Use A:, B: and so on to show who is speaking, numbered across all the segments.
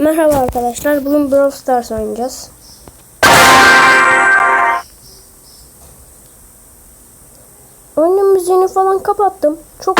A: Merhaba arkadaşlar. Bugün Brawl Stars oynayacağız. Oyunun müziğini falan kapattım. Çok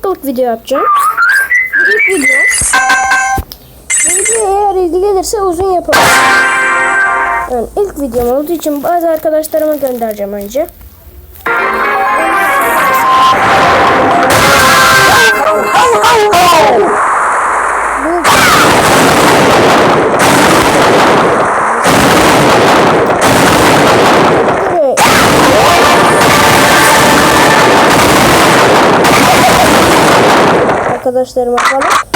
A: dakikalık video yapacağım. İlk video. Video eğer ilgi gelirse uzun yaparım. Yani ilk videom olduğu için bazı arkadaşlarıma göndereceğim önce. Arkadaşlarıma falan.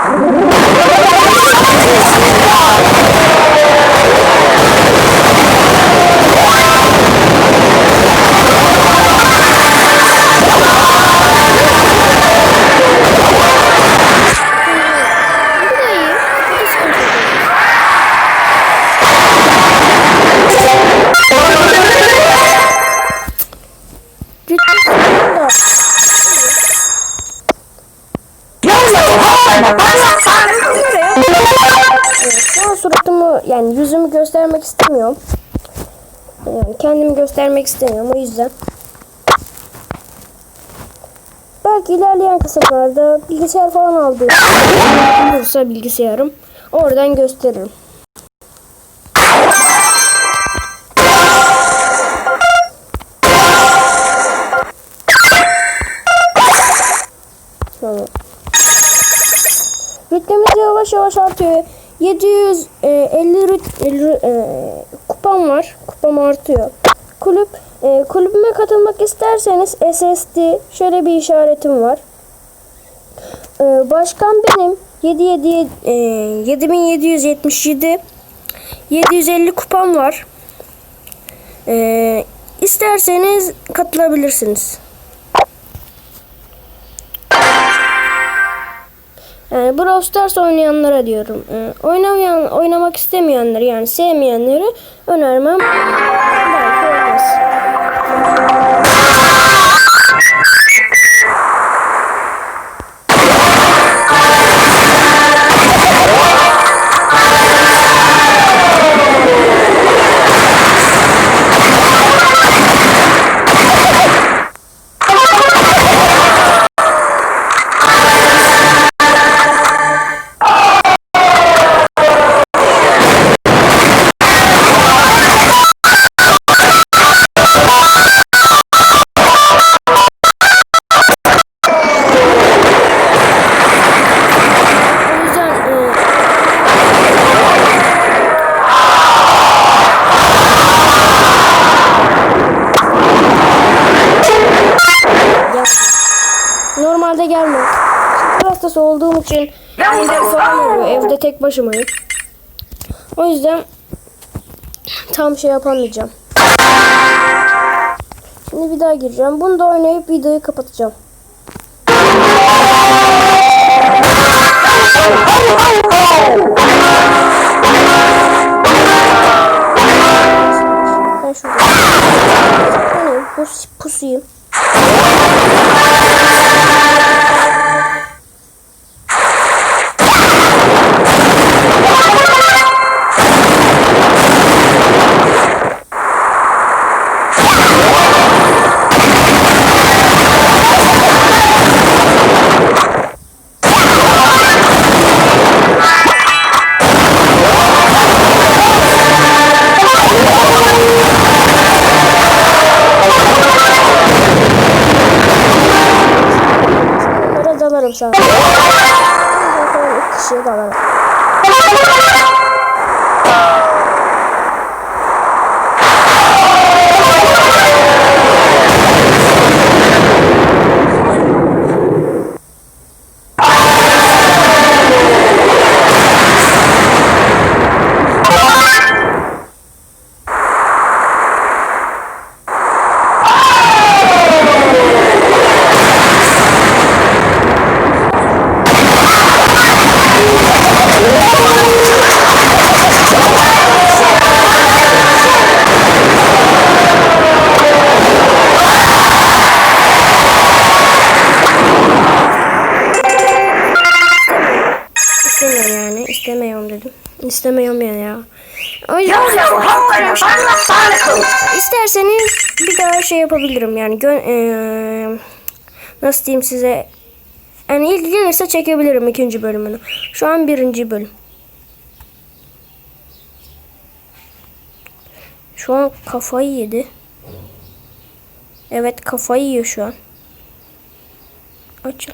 A: Oh, my God. An suratımı yani yüzümü göstermek istemiyorum. Yani kendimi göstermek istemiyorum o yüzden. Belki ilerleyen kısımlarda bilgisayar falan aldığım olursa bilgisayarım oradan gösteririm. Rütbemiz yavaş yavaş artıyor. 750 rüt, rü- e, kupam var. Kupam artıyor. Kulüp e, kulübüme katılmak isterseniz SSD şöyle bir işaretim var. E, başkan benim 77 e, 7777 750 kupam var. E, isterseniz katılabilirsiniz. Yani Brawl Stars oynayanlara diyorum. Ee, oynamayan, oynamak istemeyenleri yani sevmeyenleri önermem. Şeker hastası olduğum için evde falan oluyor. Evde tek başımayım. O yüzden tam şey yapamayacağım. Şimdi bir daha gireceğim. Bunu da oynayıp videoyu kapatacağım. Ben şurada. Pus, pusuyum. İstemiyorum dedim. İstemiyorum yani ya. O yüzden isterseniz bir daha şey yapabilirim yani. Gö eee, nasıl diyeyim size yani ilk gelirse çekebilirim ikinci bölümünü. Şu an birinci bölüm. Şu an kafayı yedi. Evet kafayı yiyor şu an. Aç. Heh.